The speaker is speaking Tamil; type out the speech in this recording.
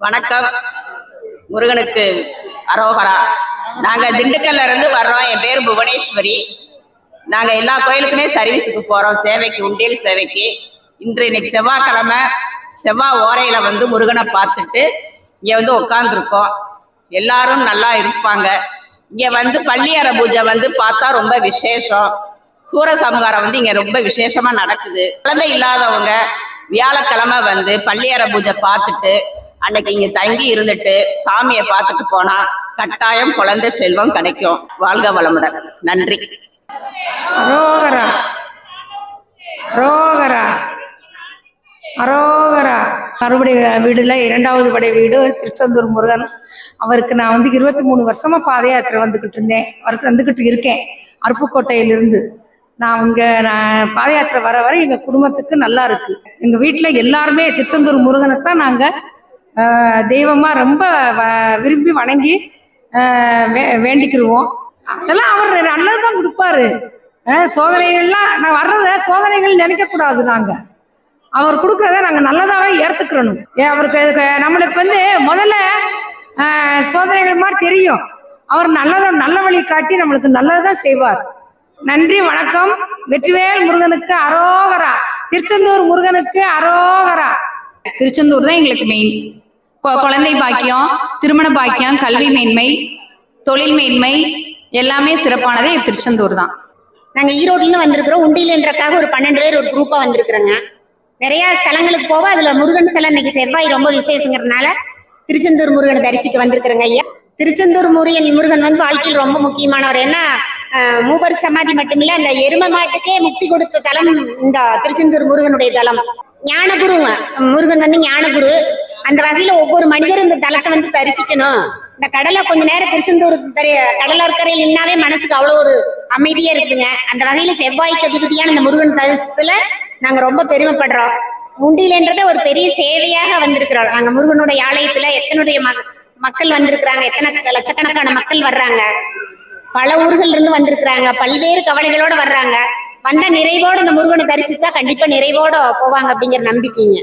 வணக்கம். முருகனுக்கு அரோகரா. நாங்க திண்டுக்கல்ல இருந்து வர்றோம். என் பேர் புவனேஸ்வரி. நாங்க எல்லா கோயிலுக்குமே சர்வீஸுக்கு போறோம். சேவைக்கு உண்டியல் சேவைக்கு. இன்று இன்னைக்கு செவ்வாய்க்கிழமை. செவ்வாய் ஓரையில வந்து முருகனை பார்த்துட்டு இங்க வந்து உட்காந்துருக்கோம் எல்லாரும் நல்லா இருப்பாங்க. இங்க வந்து பள்ளியற பூஜை வந்து பார்த்தா ரொம்ப விசேஷம். சூர சூரசம்ஹாரம் வந்து இங்க ரொம்ப விசேஷமா நடக்குது. குழந்தை இல்லாதவங்க வியாழக்கிழமை வந்து பள்ளியற பூஜை பார்த்துட்டு அன்னைக்கு இங்க தங்கி இருந்துட்டு சாமியை பார்த்துட்டு போனா கட்டாயம் குழந்தை செல்வம் கிடைக்கும். வாழ்க வளமுடன். நன்றி. அரோகரா. அரோகரா. அரோகரா. மறுபடி வீடுல இரண்டாவது படை வீடு திருச்செந்தூர் முருகன். அவருக்கு நான் வந்து இருபத்தி மூணு வருஷமா பாத யாத்திரை வந்துகிட்டு இருந்தேன். அவருக்கு வந்துகிட்டு இருக்கேன் அருப்புக்கோட்டையிலிருந்து. நான் இங்க நான் பாத யாத்திரை வர வர எங்க குடும்பத்துக்கு நல்லா இருக்கு. எங்க வீட்டுல எல்லாருமே திருச்செந்தூர் முருகனை தான் நாங்க தெய்வமாக தெய்வமா ரொம்ப வ- விரும்பி வணங்கி வே- வேண்டிக்கிருவோம். அதெல்லாம் அவர் நல்லதுதான் கொடுப்பாரு. சோதனைகள்லாம் நான் வர்றத சோதனைகள் நினைக்க கூடாது நாங்க. அவர் கொடுக்கறத நாங்க நல்லதாவே ஏத்துக்கிறணும். அவருக்கு நம்மளுக்கு வந்து முதல்ல சோதனைகள் மாதிரி தெரியும். அவர் நல்லத நல்ல வழி காட்டி நம்மளுக்கு நல்லதுதான் செய்வார். நன்றி வணக்கம். வெற்றிவேல் முருகனுக்கு அரோகரா. திருச்செந்தூர் முருகனுக்கு அரோகரா. திருச்செந்தூர் தான் எங்களுக்கு மெயின் குழந்தை பாக்கியம் திருமண பாக்கியம் கல்வி மேன்மை தொழில் மேன்மை எல்லாமே சிறப்பானதே திருச்செந்தூர் தான். நாங்க ஈரோட்ல இருந்து வந்திருக்கிறோம். உண்டியல்ன்றக்காக ஒரு பன்னெண்டு பேர் ஒரு குரூப்பா வந்திருக்கிறோங்க. நிறைய ஸ்தலங்களுக்கு போவோம். அதுல முருகன் ஸ்தலம் இன்னைக்கு செவ்வாய் ரொம்ப விசேஷங்கிறதுனால திருச்செந்தூர் முருகனை தரிசிக்க வந்திருக்கிறேங்க ஐயா. திருச்செந்தூர் முருகன் முருகன் வந்து வாழ்க்கையில் ரொம்ப முக்கியமானவர். ஏன்னா ஆஹ், மூவர் சமாதி மட்டுமில்ல அந்த எரும மாட்டுக்கே முக்தி கொடுத்த தலம் இந்த திருச்செந்தூர் முருகனுடைய தலம். ஞானகுருங்க முருகன் வந்து ஞானகுரு. அந்த வகையில ஒவ்வொரு மனிதரும் இந்த தலத்தை வந்து தரிசிக்கணும். இந்த கடலை கொஞ்ச நேரம் திருச்செந்தூர் தெரிய கடலோரக்கரையில் நின்னாவே மனசுக்கு அவ்வளவு ஒரு அமைதியா இருக்குங்க. அந்த வகையில செவ்வாய்க்கு அதிபதியான இந்த முருகன் தரிசனத்துல நாங்க ரொம்ப பெருமைப்படுறோம். உண்டியல்ன்றத ஒரு பெரிய சேவையாக வந்திருக்கிறோம். நாங்க முருகனுடைய ஆலயத்துல எத்தனுடைய மக- மக்கள் வந்திருக்கிறாங்க. எத்தனை லட்சக்கணக்கான மக்கள் வர்றாங்க. பல ஊர்கள் இருந்து வந்திருக்கிறாங்க. பல்வேறு கவலைகளோட வர்றாங்க. வந்த நிறைவோட இந்த முருகனை தரிசித்தா கண்டிப்பா நிறைவோட போவாங்க அப்படிங்கிற நம்பிக்கைங்க.